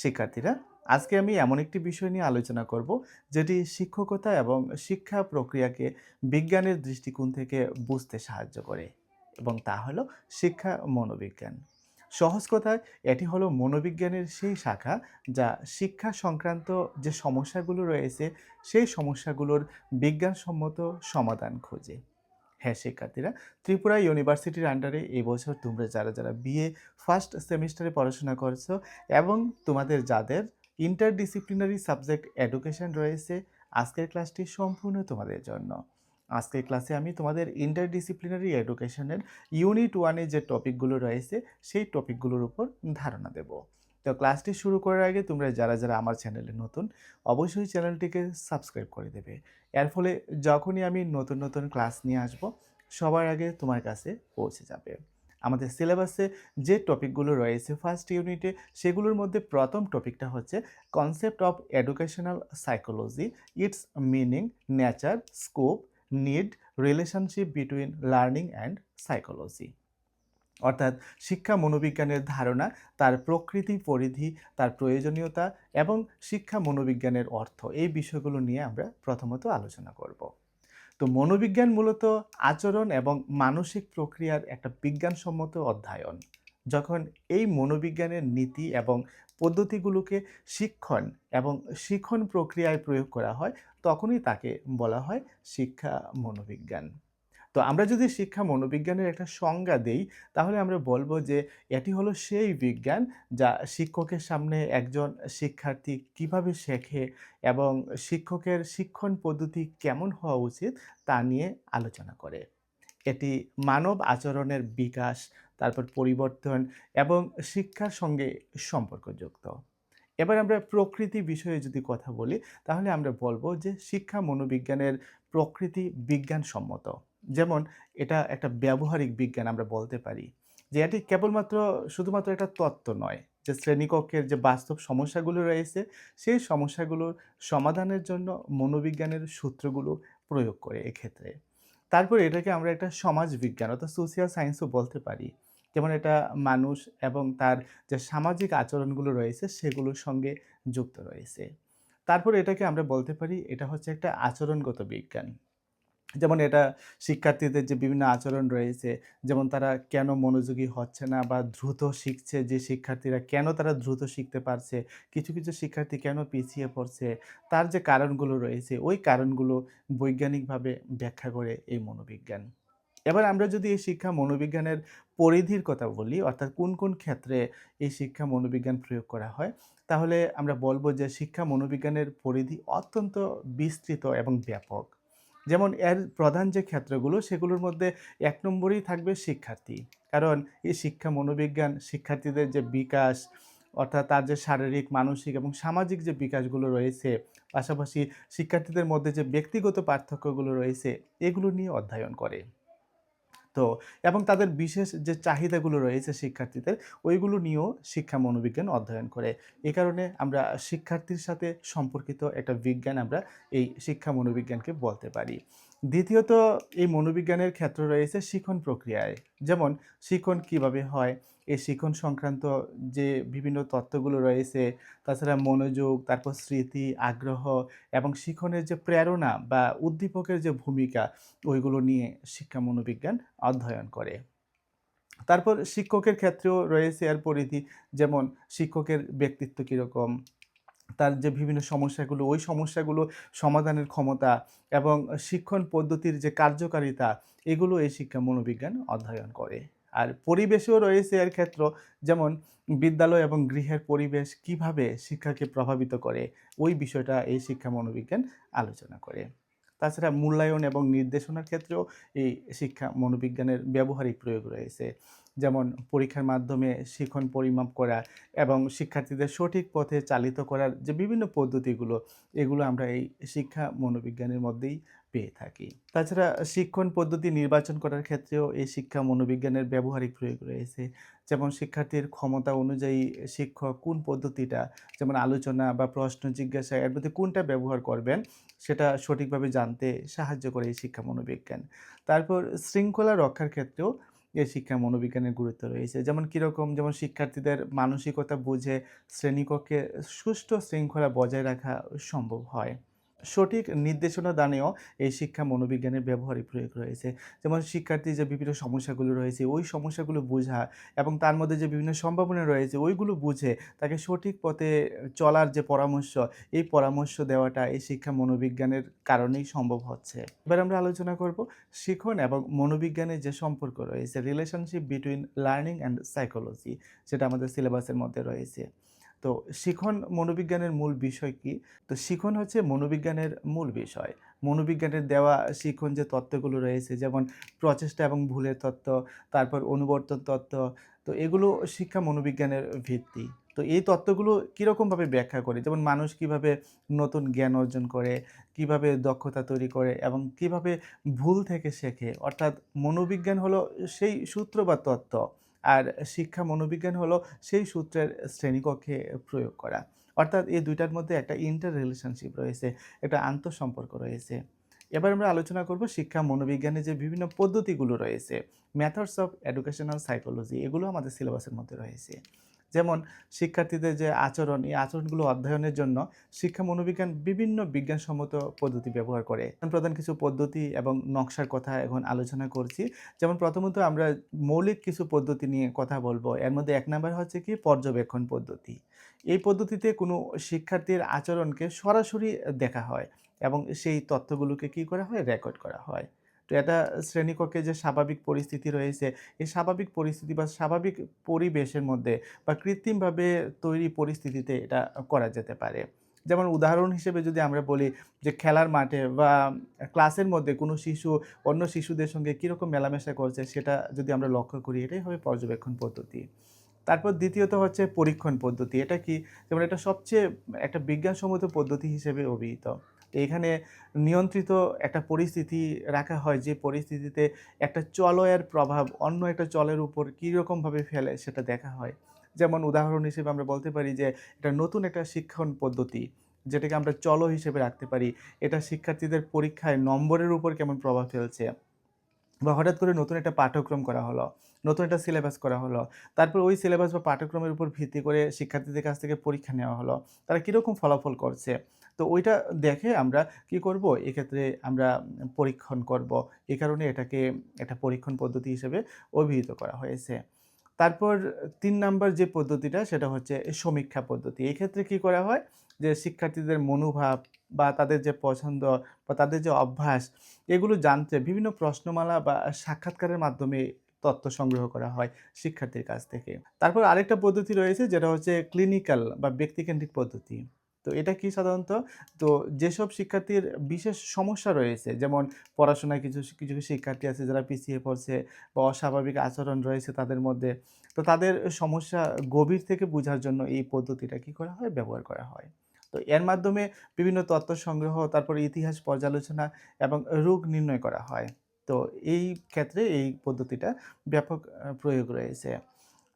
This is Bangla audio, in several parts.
শিক্ষার্থীরা। আজকে আমি এমন একটি বিষয় নিয়ে আলোচনা করব, যেটি শিক্ষকতা এবং শিক্ষা প্রক্রিয়াকে বিজ্ঞানের দৃষ্টিকোণ থেকে বুঝতে সাহায্য করে, এবং তা হলো শিক্ষা মনোবিজ্ঞান। সহজ কথায়, এটি হলো মনোবিজ্ঞানের সেই শাখা যা শিক্ষা সংক্রান্ত যে সমস্যাগুলো রয়েছে, সেই সমস্যাগুলোর বিজ্ঞানসম্মত সমাধান খোঁজে। হ্যাঁ শিক্ষার্থীরা। ত্রিপুরা ইউনিভার্সিটির আন্ডারে এই বছর তোমরা যারা যারা বিএ ফার্স্ট সেমিস্টারে পড়াশোনা করছ এবং তোমাদের যাদের ইন্টারডিসিপ্লিনারি সাবজেক্ট এডুকেশন রয়েছে, আজকের ক্লাসটি সম্পূর্ণ তোমাদের জন্য। আজকের ক্লাসে আমি তোমাদের ইন্টারডিসিপ্লিনারি এডুকেশনের ইউনিট ওয়ানে যে টপিকগুলো রয়েছে, সেই টপিকগুলোর উপর ধারণা দেব। তো ক্লাসটি শুরু করার আগে তোমরা যারা যারা আমার চ্যানেলে নতুন, অবশ্যই চ্যানেলটিকে সাবস্ক্রাইব করে দেবে। এর ফলে যখনই আমি নতুন নতুন ক্লাস নিয়ে আসব, সবার আগে তোমার কাছে পৌঁছে যাবে। আমাদের সিলেবাসে যে টপিকগুলো রয়েছে ফার্স্ট ইউনিটে, সেগুলোর মধ্যে প্রথম টপিকটা হচ্ছে concept of educational psychology, its meaning, nature, scope, need, relationship between learning and psychology. অর্থাৎ শিক্ষা মনোবিজ্ঞানের ধারণা, তার প্রকৃতি পরিধি, তার প্রয়োজনীয়তা এবং শিক্ষা মনোবিজ্ঞানের অর্থ, এই বিষয়গুলো নিয়ে আমরা প্রথমত আলোচনা করব। তো মনোবিজ্ঞান মূলত আচরণ এবং মানসিক প্রক্রিয়ার একটা বিজ্ঞানসম্মত অধ্যয়ন। যখন এই মনোবিজ্ঞানের নীতি এবং পদ্ধতিগুলোকে শিক্ষণ এবং শিক্ষণ প্রক্রিয়ায় প্রয়োগ করা হয়, তখনই তাকে বলা হয় শিক্ষা মনোবিজ্ঞান। তো আমরা যদি শিক্ষা মনোবিজ্ঞানের একটা সংজ্ঞা দেই, তাহলে আমরা বলব যে এটি হলো সেই বিজ্ঞান যা শিক্ষকের সামনে একজন শিক্ষার্থী কীভাবে শেখে এবং শিক্ষকের শিক্ষণ পদ্ধতি কেমন হওয়া উচিত তা নিয়ে আলোচনা করে। এটি মানব আচরণের বিকাশ, তারপর পরিবর্তন এবং শিক্ষার সঙ্গে সম্পর্কযুক্ত। এবার আমরা প্রকৃতি বিষয়ে যদি কথা বলি, তাহলে আমরা বলব যে শিক্ষা মনোবিজ্ঞানের প্রকৃতি বিজ্ঞানসম্মত। যেমন এটা একটা ব্যবহারিক বিজ্ঞান আমরা বলতে পারি যে এটি কেবলমাত্র শুধুমাত্র একটা তত্ত্ব নয়, যে শ্রেণীকক্ষের যে বাস্তব সমস্যাগুলো রয়েছে, সেই সমস্যাগুলোর সমাধানের জন্য মনোবিজ্ঞানের সূত্রগুলো প্রয়োগ করে এক্ষেত্রে। তারপর এটাকে আমরা একটা সমাজ বিজ্ঞান অর্থাৎ সোশিয়াল সায়েন্সও বলতে পারি। যেমন এটা মানুষ এবং তার যে সামাজিক আচরণগুলো রয়েছে, সেগুলোর সঙ্গে যুক্ত রয়েছে। তারপর এটাকে আমরা বলতে পারি এটা হচ্ছে একটা আচরণগত বিজ্ঞান। যেমন এটা শিক্ষার্থীদের যে বিভিন্ন আচরণ রয়েছে, যেমন তারা কেন মনোযোগী হচ্ছে না বা দ্রুত শিখছে, যে শিক্ষার্থীরা কেন তারা দ্রুত শিখতে পারছে, কিছু কিছু শিক্ষার্থী কেন পিছিয়ে পড়ছে, তার যে কারণগুলো রয়েছে, ওই কারণগুলো বৈজ্ঞানিকভাবে ব্যাখ্যা করে এই মনোবিজ্ঞান। এবার আমরা যদি এই শিক্ষা মনোবিজ্ঞানের পরিধির কথা বলি, অর্থাৎ কোন কোন ক্ষেত্রে এই শিক্ষা মনোবিজ্ঞান প্রয়োগ করা হয়, তাহলে আমরা বলব যে শিক্ষা মনোবিজ্ঞানের পরিধি অত্যন্ত বিস্তৃত এবং ব্যাপক। যেমন এর প্রধান যে ক্ষেত্রগুলো, সেগুলোর মধ্যে এক নম্বরেই থাকবে শিক্ষার্থী। কারণ এই শিক্ষা, মনোবিজ্ঞান শিক্ষার্থীদের যে বিকাশ, অর্থাৎ তার যে শারীরিক, মানসিক এবং সামাজিক যে বিকাশগুলো রয়েছে, পাশাপাশি শিক্ষার্থীদের মধ্যে যে ব্যক্তিগত পার্থক্যগুলো রয়েছে, এগুলো নিয়ে অধ্যয়ন করে। তো এবং তাদের বিশেষ যে চাহিদাগুলো রয়েছে শিক্ষার্থীদের, ওইগুলো নিয়েও শিক্ষা মনোবিজ্ঞান অধ্যয়ন করে। এ কারণে আমরা শিক্ষার্থীর সাথে সম্পর্কিত একটা বিজ্ঞান আমরা এই শিক্ষা মনোবিজ্ঞানকে বলতে পারি। দ্বিতীয়ত, এই মনোবিজ্ঞানের ক্ষেত্র রয়েছে শিখন প্রক্রিয়ায়। যেমন, শিখন কীভাবে হয় এই শিখন সংক্রান্ত যে বিভিন্ন তত্ত্বগুলো রয়েছে, তাছাড়া মনোযোগ, তারপর স্মৃতি, আগ্রহ এবং শিখনের যে প্রেরণা বা উদ্দীপকের যে ভূমিকা, ওইগুলো নিয়ে শিক্ষা মনোবিজ্ঞান অধ্যয়ন করে। তারপর শিক্ষকের ক্ষেত্রেও রয়েছে এর পরিধি, যেমন শিক্ষকের ব্যক্তিত্ব কীরকম, তার যে বিভিন্ন সমস্যাগুলো, ওই সমস্যাগুলো সমাধানের ক্ষমতা এবং শিক্ষণ পদ্ধতির যে কার্যকারিতা, এগুলো এই শিক্ষা মনোবিজ্ঞান অধ্যয়ন করে। আর পরিবেশেও রয়েছে এর ক্ষেত্র। যেমন বিদ্যালয় এবং গৃহের পরিবেশ কীভাবে শিক্ষাকে প্রভাবিত করে, ওই বিষয়টা এই শিক্ষা মনোবিজ্ঞান আলোচনা করে। তাছাড়া মূল্যায়ন এবং নির্দেশনার ক্ষেত্রেও এই শিক্ষা মনোবিজ্ঞানের ব্যবহারিক প্রয়োগ রয়েছে। যেমন পরীক্ষার মাধ্যমে শিখন পরিমাপ করা এবং শিক্ষার্থীদের সঠিক পথে চালিত করার যে বিভিন্ন পদ্ধতিগুলো, এগুলো আমরা এই শিক্ষা মনোবিজ্ঞানের মধ্যেই পেয়ে থাকি। তাছাড়া শিক্ষণ পদ্ধতি নির্বাচন করার ক্ষেত্রেও এই শিক্ষা মনোবিজ্ঞানের ব্যবহারিক প্রয়োগ রয়েছে। যেমন শিক্ষার্থীর ক্ষমতা অনুযায়ী শিক্ষক কোন পদ্ধতিটা, যেমন আলোচনা বা প্রশ্ন জিজ্ঞাসা, এর মধ্যে কোনটা ব্যবহার করবেন, সেটা সঠিকভাবে জানতে সাহায্য করে এই শিক্ষা মনোবিজ্ঞান। তারপর শৃঙ্খলা রক্ষার ক্ষেত্রেও এই শিক্ষা মনোবিজ্ঞানের গুরুত্ব রয়েছে। যেমন কীরকম, যেমন শিক্ষার্থীদের মানসিকতা বুঝে শ্রেণীকক্ষে সুষ্ঠু শৃঙ্খলা বজায় রাখা সম্ভব হয়। সঠিক নির্দেশনা দানেও এই শিক্ষা মনোবিজ্ঞানের ব্যবহারিক প্রয়োগ রয়েছে। যেমন শিক্ষার্থীর যে বিভিন্ন সমস্যাগুলো রয়েছে, ওই সমস্যাগুলো বোঝা এবং তার মধ্যে যে বিভিন্ন সম্ভাবনা রয়েছে, ওইগুলো বুঝে তাকে সঠিক পথে চলার যে পরামর্শ, এই পরামর্শ দেওয়াটা এই শিক্ষা মনোবিজ্ঞানের কারণেই সম্ভব হচ্ছে। এবার আমরা আলোচনা করব শিখন এবং মনোবিজ্ঞানের যে সম্পর্ক রয়েছে relationship between learning and psychology যেটা আমাদের সিলেবাসের মধ্যে রয়েছে। তো শিখন মনোবিজ্ঞানের মূল বিষয় কি? তো শিখন হচ্ছে মনোবিজ্ঞানের মূল বিষয়। মনোবিজ্ঞানের দেওয়া শিখন যে তত্ত্বগুলো রয়েছে, যেমন প্রচেষ্টা এবং ভুলের তত্ত্ব, তারপর অনুবর্তন তত্ত্ব, তো এগুলো শিক্ষা মনোবিজ্ঞানের ভিত্তি। তো এই তত্ত্বগুলো কীরকমভাবে ব্যাখ্যা করে? যেমন মানুষ কীভাবে নতুন জ্ঞান অর্জন করে, কীভাবে দক্ষতা তৈরি করে এবং কীভাবে ভুল থেকে শেখে? অর্থাৎ মনোবিজ্ঞান হলো সেই সূত্র বা তত্ত্ব আর শিক্ষা মনোবিজ্ঞান হলো সেই সূত্রের শ্রেণীকক্ষে প্রয়োগ করা। অর্থাৎ এই দুইটার মধ্যে একটা ইন্টার রিলেশনশিপ রয়েছে, একটা আন্তঃসম্পর্ক রয়েছে। এবার আমরা আলোচনা করব শিক্ষা মনোবিজ্ঞানে যে বিভিন্ন পদ্ধতিগুলো রয়েছে মেথডস অফ এডুকেশনাল সাইকোলজি এগুলো আমাদের সিলেবাসের মধ্যে রয়েছে। যেমন শিক্ষার্থীদের যে আচরণ, এই আচরণগুলো অধ্যয়নের জন্য শিক্ষা মনোবিজ্ঞান বিভিন্ন বিজ্ঞানসম্মত পদ্ধতি ব্যবহার করে। প্রধান কিছু পদ্ধতি এবং নকশার কথা এখন আলোচনা করছি। যেমন প্রথমত আমরা মৌলিক কিছু পদ্ধতি নিয়ে কথা বলব। এর মধ্যে এক নাম্বার হচ্ছে কি পর্যবেক্ষণ পদ্ধতি। এই পদ্ধতিতে কোনো শিক্ষার্থীর আচরণকে সরাসরি দেখা হয় এবং সেই তথ্যগুলোকে কি করা হয়? রেকর্ড করা হয়। তো এটা শ্রেণীকক্ষে যে স্বাভাবিক পরিস্থিতি রয়েছে, এই স্বাভাবিক পরিস্থিতি বা স্বাভাবিক পরিবেশের মধ্যে বা কৃত্রিমভাবে তৈরি পরিস্থিতিতে এটা করা যেতে পারে। যেমন উদাহরণ হিসেবে যদি আমরা বলি যে খেলার মাঠে বা ক্লাসের মধ্যে কোনো শিশু অন্য শিশুদের সঙ্গে কীরকম মেলামেশা করছে সেটা যদি আমরা লক্ষ্য করি, এটাই হবে পর্যবেক্ষণ পদ্ধতি। তারপর দ্বিতীয়ত হচ্ছে পরীক্ষণ পদ্ধতি, এটা কি? যেমন এটা সবচেয়ে একটা বিজ্ঞানসম্মত পদ্ধতি হিসেবে অভিহিত। এখানে নিয়ন্ত্রিত একটা পরিস্থিতি রাখা হয় যে পরিস্থিতিতে একটা চলয়ের প্রভাব অন্য একটা চলের উপর কীরকমভাবে ফেলে সেটা দেখা হয়। যেমন উদাহরণ হিসেবে আমরা বলতে পারি যে এটা নতুন একটা শিক্ষণ পদ্ধতি যেটাকে আমরা চলো হিসেবে রাখতে পারি। এটা শিক্ষার্থীদের পরীক্ষায় নম্বরের উপর কেমন প্রভাব ফেলছে বা হঠাৎ করে নতুন একটা পাঠ্যক্রম করা হলো, নতুন একটা সিলেবাস করা হলো, তারপর ওই সিলেবাস বা পাঠ্যক্রমের উপর ভিত্তি করে শিক্ষার্থীদের কাছ থেকে পরীক্ষা নেওয়া হলো, তারা কীরকম ফলাফল করছে? তো ওইটা দেখে আমরা কি করব? এক্ষেত্রে আমরা পরীক্ষণ করব। এ কারণে এটাকে একটা পরীক্ষণ পদ্ধতি হিসেবে অভিহিত করা হয়েছে। তারপর তিন নাম্বার যে পদ্ধতিটা, সেটা হচ্ছে সমীক্ষা পদ্ধতি। এক্ষেত্রে ক্ষেত্রে কি করা হয়? যে শিক্ষার্থীদের মনোভাব বা তাদের যে পছন্দ বা তাদের যে অভ্যাস, এগুলো জানতে বিভিন্ন প্রশ্নমালা বা সাক্ষাৎকারের মাধ্যমে তথ্য সংগ্রহ করা হয় শিক্ষার্থীর কাছ থেকে। তারপর আরেকটা পদ্ধতি রয়েছে, যেটা হচ্ছে ক্লিনিক্যাল বা ব্যক্তিকেন্দ্রিক পদ্ধতি। তো এটা কি সাধারণত? তো যেসব শিক্ষার্থীর বিশেষ সমস্যা রয়েছে, যেমন পড়াশোনায় কিছু কিছু শিক্ষার্থী আছে যারা পিছিয়ে পড়ছে বা অস্বাভাবিক আচরণ রয়েছে তাদের মধ্যে, তো তাদের সমস্যা গভীর থেকে বোঝার জন্য এই পদ্ধতিটা কি করা হয়, ব্যবহার করা হয়। তো এর মাধ্যমে বিভিন্ন তথ্য সংগ্রহ, তারপর ইতিহাস পর্যালোচনা এবং রোগ নির্ণয় করা হয়। তো এই ক্ষেত্রে এই পদ্ধতিটা ব্যাপক প্রয়োগ রয়েছে।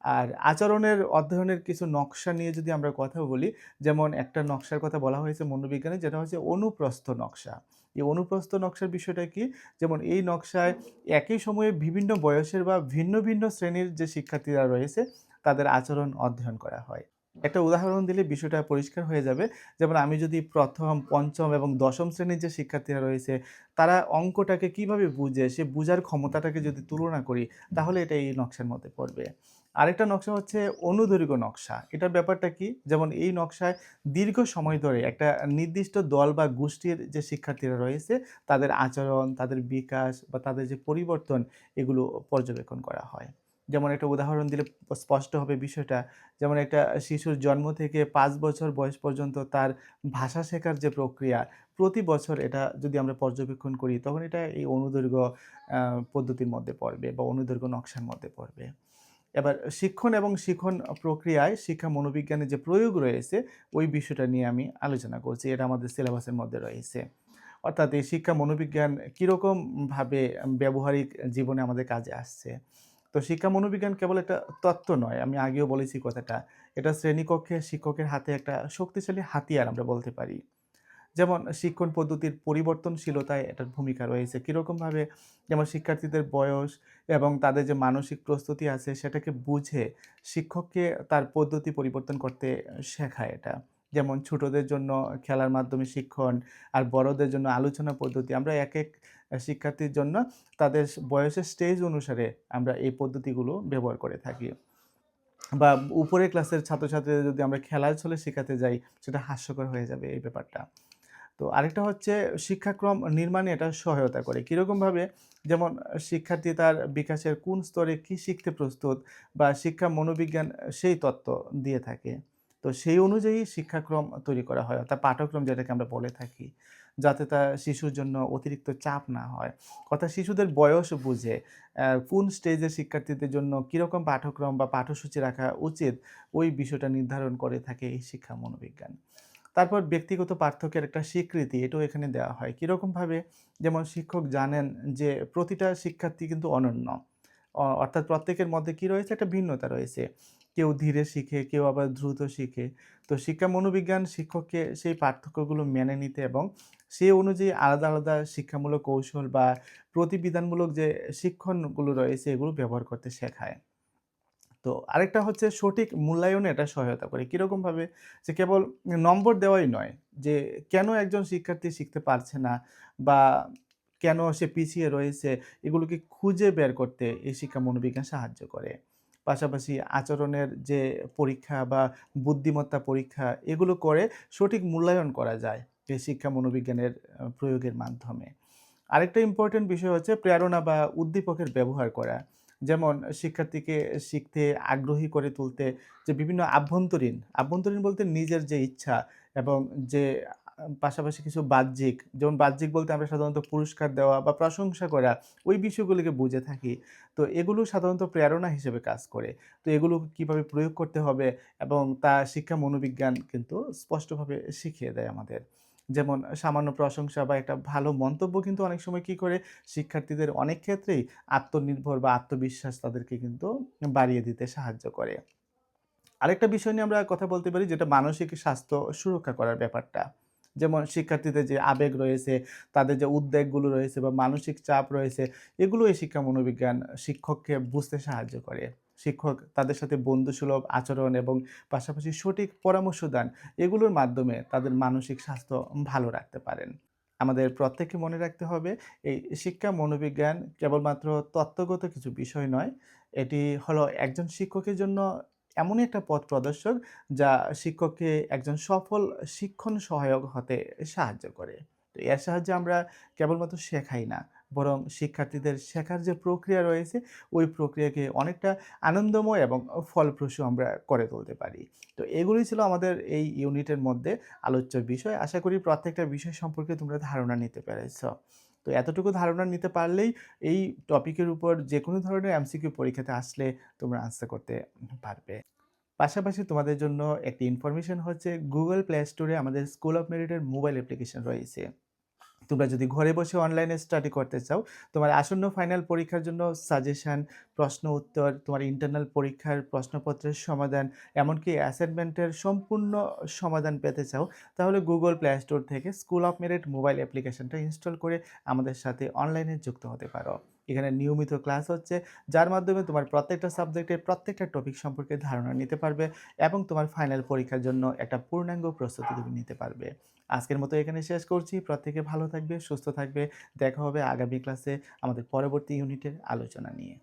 আর আচরণের অধ্যয়নের কিছু নকশা নিয়ে যদি আমরা কথা বলি, যেমন একটা নকশার কথা বলা হয়েছে মনোবিজ্ঞানে, যেটা হচ্ছে অনুপ্রস্থ নকশা। এই অনুপ্রস্থ নকশার বিষয়টা কি? যেমন এই নকশায় একই সময়ে বিভিন্ন বয়সের বা ভিন্ন ভিন্ন শ্রেণির যে শিক্ষার্থীরা রয়েছে, তাদের আচরণ অধ্যয়ন করা হয়। একটা উদাহরণ দিলে বিষয়টা পরিষ্কার হয়ে যাবে। যেমন আমি যদি প্রথম, পঞ্চম এবং দশম শ্রেণির যে শিক্ষার্থীরা রয়েছে, তারা অঙ্কটাকে কীভাবে বুঝে, সে বুঝার ক্ষমতাটাকে যদি তুলনা করি, তাহলে এটা এই নকশার মধ্যে পড়বে। আরেকটা নকশা হচ্ছে অনুদৈর্ঘ্য নকশা। এটার ব্যাপারটা কি? যেমন এই নকশায় দীর্ঘ সময় ধরে একটা নির্দিষ্ট দল বা গোষ্ঠীর যে শিক্ষার্থীরা রয়েছে, তাদের আচরণ, তাদের বিকাশ বা তাদের যে পরিবর্তন, এগুলো পর্যবেক্ষণ করা হয়। যেমন একটা উদাহরণ দিলে স্পষ্ট হবে বিষয়টা। যেমন একটা শিশুর জন্ম থেকে পাঁচ বছর বয়স পর্যন্ত তার ভাষা শেখার যে প্রক্রিয়া, প্রতি বছর এটা যদি আমরা পর্যবেক্ষণ করি, তখন এটা এই অনুদৈর্ঘ্য পদ্ধতির মধ্যে পড়বে বা অনুদৈর্ঘ্য নকশার মধ্যে পড়বে। এবার শিক্ষণ এবং শিক্ষণ প্রক্রিয়ায় শিক্ষা মনোবিজ্ঞানের যে প্রয়োগ রয়েছে, ওই বিষয়টা নিয়ে আমি আলোচনা করছি। এটা আমাদের সিলেবাসের মধ্যে রয়েছে। অর্থাৎ এই শিক্ষা মনোবিজ্ঞান কীরকমভাবে ব্যবহারিক জীবনে আমাদের কাজে আসছে? তো শিক্ষা মনোবিজ্ঞান কেবল একটা তত্ত্ব নয়, আমি আগেও বলেছি কথাটা। এটা শ্রেণীকক্ষে শিক্ষকের হাতে একটা শক্তিশালী হাতিয়ার আমরা বলতে পারি। যেমন শিক্ষণ পদ্ধতির পরিবর্তনশীলতায় এটার ভূমিকা রয়েছে। কীরকমভাবে যেমন শিক্ষার্থীদের বয়স এবং তাদের যে মানসিক প্রস্তুতি আছে, সেটাকে বুঝে শিক্ষককে তার পদ্ধতি পরিবর্তন করতে শেখায় এটা। যেমন ছোটদের জন্য খেলার মাধ্যমে শিক্ষণ আর বড়দের জন্য আলোচনা পদ্ধতি। আমরা এক এক শিক্ষার্থীর জন্য তাদের বয়সের স্টেজ অনুসারে আমরা এই পদ্ধতিগুলো ব্যবহার করে থাকি। বা উপরের ক্লাসের ছাত্রছাত্রীদের যদি আমরা খেলার ছলে শেখাতে যাই, সেটা হাস্যকর হয়ে যাবে এই ব্যাপারটা। তো আরেকটা হচ্ছে শিক্ষাক্রম নির্মাণে এটা সহায়তা করে। কীরকমভাবে? যেমন শিক্ষার্থী তার বিকাশের কোন স্তরে কী শিখতে প্রস্তুত বা শিক্ষা মনোবিজ্ঞান সেই তত্ত্ব দিয়ে থাকে। তো সেই অনুযায়ী শিক্ষাক্রম তৈরি করা হয়, অর্থাৎ পাঠ্যক্রম যেটাকে আমরা বলে থাকি, যাতে তা শিশুর জন্য অতিরিক্ত চাপ না হয়। অর্থাৎ শিশুদের বয়স বুঝে কোন স্টেজে শিক্ষার্থীদের জন্য কীরকম পাঠ্যক্রম বা পাঠ্যসূচি রাখা উচিত, ওই বিষয়টা নির্ধারণ করে থাকে এই শিক্ষা মনোবিজ্ঞান। তারপর ব্যক্তিগত পার্থক্যের একটা স্বীকৃতি, এটাও এখানে দেওয়া হয়। কীরকমভাবে? যেমন শিক্ষক জানেন যে প্রতিটা শিক্ষার্থী কিন্তু অনন্য। অর্থাৎ প্রত্যেকের মধ্যে কি রয়েছে? একটা ভিন্নতা রয়েছে। কেউ ধীরে শিখে, কেউ আবার দ্রুত শিখে। তো শিক্ষা মনোবিজ্ঞান শিক্ষককে সেই পার্থক্যগুলো মেনে নিতে এবং সে অনুযায়ী আলাদা আলাদা শিক্ষামূলক কৌশল বা প্রতিবিধানমূলক যে শিক্ষণগুলো রয়েছে, এগুলো ব্যবহার করতে শেখায়। তো আরেকটা হচ্ছে সঠিক মূল্যায়নে এটা সহায়তা করে। কীরকমভাবে? যে কেবল নম্বর দেওয়াই নয়, যে কেন একজন শিক্ষার্থী শিখতে পারছে না বা কেন সে পিছিয়ে রয়েছে এগুলোকে খুঁজে বের করতে এই শিক্ষা মনোবিজ্ঞান সাহায্য করে? পাশাপাশি আচরণের যে পরীক্ষা বা বুদ্ধিমত্তা পরীক্ষা, এগুলো করে সঠিক মূল্যায়ন করা যায় এই শিক্ষা মনোবিজ্ঞানের প্রয়োগের মাধ্যমে। আরেকটা ইম্পর্টেন্ট বিষয় হচ্ছে প্রেরণা বা উদ্দীপকের ব্যবহার করা। যেমন শিক্ষার্থীকে শিখতে আগ্রহী করে তুলতে, যে বিভিন্ন আভ্যন্তরীণ আভ্যন্তরীণ বলতে নিজের যে ইচ্ছা এবং যে পাশাপাশি কিছু বাহ্যিক, যেমন বাহ্যিক বলতে আমরা সাধারণত পুরস্কার দেওয়া বা প্রশংসা করা, ওই বিষয়গুলিকে বুঝে থাকি। তো এগুলো সাধারণত প্রেরণা হিসেবে কাজ করে। তো এগুলো কীভাবে প্রয়োগ করতে হবে এবং তা শিক্ষা মনোবিজ্ঞান কিন্তু স্পষ্টভাবে শিখিয়ে দেয় আমাদের। যেমন সামান্য প্রশংসা বা একটা ভালো মন্তব্য কিন্তু অনেক সময় কি করে শিক্ষার্থীদের অনেক ক্ষেত্রেই আত্মনির্ভর বা আত্মবিশ্বাস তাদেরকে কিন্তু বাড়িয়ে দিতে সাহায্য করে। আরেকটা বিষয় নিয়ে আমরা কথা বলতে পারি যেটা মানসিক স্বাস্থ্য সুরক্ষা করার ব্যাপারটা। যেমন শিক্ষার্থীদের যে আবেগ রয়েছে, তাদের যে উদ্বেগগুলো রয়েছে বা মানসিক চাপ রয়েছে, এগুলো এই শিক্ষা মনোবিজ্ঞান শিক্ষককে বুঝতে সাহায্য করে। শিক্ষক তাদের সাথে বন্ধুসুলভ আচরণ এবং পাশাপাশি সঠিক পরামর্শ দান, এগুলোর মাধ্যমে তাদের মানসিক স্বাস্থ্য ভালো রাখতে পারেন। আমাদের প্রত্যেককে মনে রাখতে হবে, এই শিক্ষা মনোবিজ্ঞান কেবলমাত্র তত্ত্বগত কিছু বিষয় নয়, এটি হলো একজন শিক্ষকের জন্য এমনই একটা পথ প্রদর্শক যা শিক্ষককে একজন সফল শিক্ষণ সহায়ক হতে সাহায্য করে। তো এর সাহায্যে আমরা কেবলমাত্র শেখাই না বরং শিক্ষার্থীদের শেখার যে প্রক্রিয়া রয়েছে, ওই প্রক্রিয়াকে অনেকটা আনন্দময় এবং ফলপ্রসূ আমরা করে তুলতে পারি। তো এগুলি ছিল আমাদের এই ইউনিটের মধ্যে আলোচ্য বিষয়। আশা করি প্রত্যেকটা বিষয় সম্পর্কে তোমরা ধারণা নিতে পেরেছ। তো এতটুকু ধারণা নিতে পারলেই এই টপিকের উপর যে কোনো ধরনের এমসিকিউ পরীক্ষাতে আসলে তোমরা আনসার করতে পারবে। পাশাপাশি তোমাদের জন্য একটি ইনফরমেশন হচ্ছে গুগল প্লে স্টোরে আমাদের স্কুল অফ মেরিটের মোবাইল অ্যাপ্লিকেশন রয়েছে। তোমরা যদি ঘরে বসে অনলাইনে স্টাডি করতে চাও, তোমার আসন্ন ফাইনাল পরীক্ষার জন্য সাজেশান প্রশ্ন উত্তর, তোমার ইন্টারনাল পরীক্ষার প্রশ্নপত্রের সমাধান, এমনকি অ্যাসাইনমেন্টের সম্পূর্ণ সমাধান পেতে চাও, তাহলে গুগল প্লে স্টোর থেকে স্কুল অফ মেরিট মোবাইল অ্যাপ্লিকেশনটা ইনস্টল করে আমাদের সাথে অনলাইনে যুক্ত হতে পারো। এখানে নিয়মিত ক্লাস হচ্ছে, যার মাধ্যমে তোমার প্রত্যেকটা সাবজেক্টের প্রত্যেকটা টপিক সম্পর্কে ধারণা নিতে পারবে এবং তোমার ফাইনাল পরীক্ষার জন্য একটা পূর্ণাঙ্গ প্রস্তুতি তুমি নিতে পারবে। আজকের মতো এখানে শেষ করছি। প্রত্যেকে ভালো থাকবে, সুস্থ থাকবে। দেখা হবে আগামী ক্লাসে আমাদের পরবর্তী ইউনিটের আলোচনা নিয়ে।